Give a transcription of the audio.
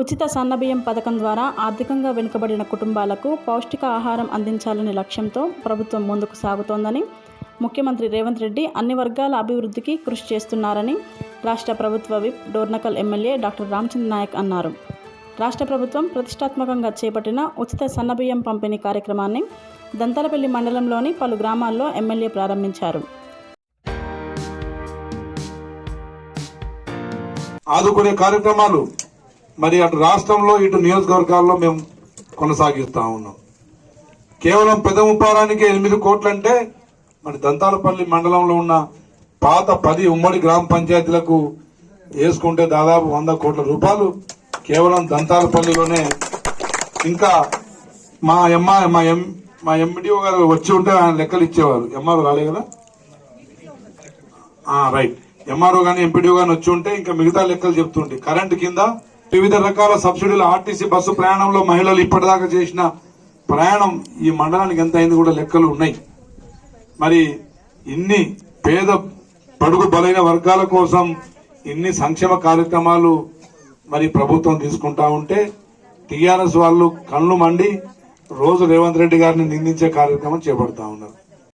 ఉచిత సన్నబియ్యం పథకం ద్వారా ఆర్థికంగా వెనుకబడిన కుటుంబాలకు పౌష్టిక ఆహారం అందించాలనే లక్ష్యంతో ప్రభుత్వం ముందుకు సాగుతోందని ముఖ్యమంత్రి రేవంత్ రెడ్డి అన్ని వర్గాల అభివృద్ధికి కృషి చేస్తున్నారని రాష్ట్ర ప్రభుత్వ whip Dornakal MLA doctor Ramachandra Nayak అన్నారు. రాష్ట్ర ప్రభుత్వం ప్రతిష్టాత్మకంగా చేపట్టిన ఉచిత సన్నబియ్యం పంపిణీ కార్యక్రమాన్ని దంతలపల్లి మండలంలోని పలు గ్రామాల్లో ఎమ్మెల్యే ప్రారంభించారు. ఆదుకునే కార్యక్రమాలు మరి అటు రాష్ట్రంలో ఇటు నియోజకవర్గాల్లో మేము కొనసాగిస్తా ఉన్నాం. కేవలం పెదముపారానికి ఎనిమిది కోట్లంటే మరి దంతాలపల్లి మండలంలో ఉన్న పాత పది ఉమ్మడి గ్రామ పంచాయతీలకు వేసుకుంటే దాదాపు వంద కోట్ల రూపాయలు కేవలం దంతాలపల్లిలోనే. ఇంకా మా ఎమ్మ మా ఎం మా ఎంపీడీఓ గారు వచ్చి ఉంటే ఆయన లెక్కలు ఇచ్చేవారు. ఎంఆర్ఓ రాలే కదా? రైట్. ఎంఆర్ఓ కానీ ఎంపీడీఓ కానీ వచ్చి ఉంటే ఇంకా మిగతా లెక్కలు చెప్తుంటే కరెంట్ కింద వివిధ రకాల సబ్సిడీలు ఆర్టీసీ బస్సు ప్రయాణంలో మహిళలు ఇప్పటిదాకా చేసిన ప్రయాణం ఈ మండలానికి ఎంత అయింది కూడా లెక్కలు ఉన్నాయి. మరి ఇన్ని పేద పడుగు బలైన వర్గాల కోసం ఇన్ని సంక్షేమ కార్యక్రమాలు మరి ప్రభుత్వం తీసుకుంటా ఉంటే టీఆర్ఎస్ వాళ్ళు కళ్ళు మండి రోజు రేవంత్ రెడ్డి గారిని నిందించే కార్యక్రమం చేపడతా ఉన్నారు.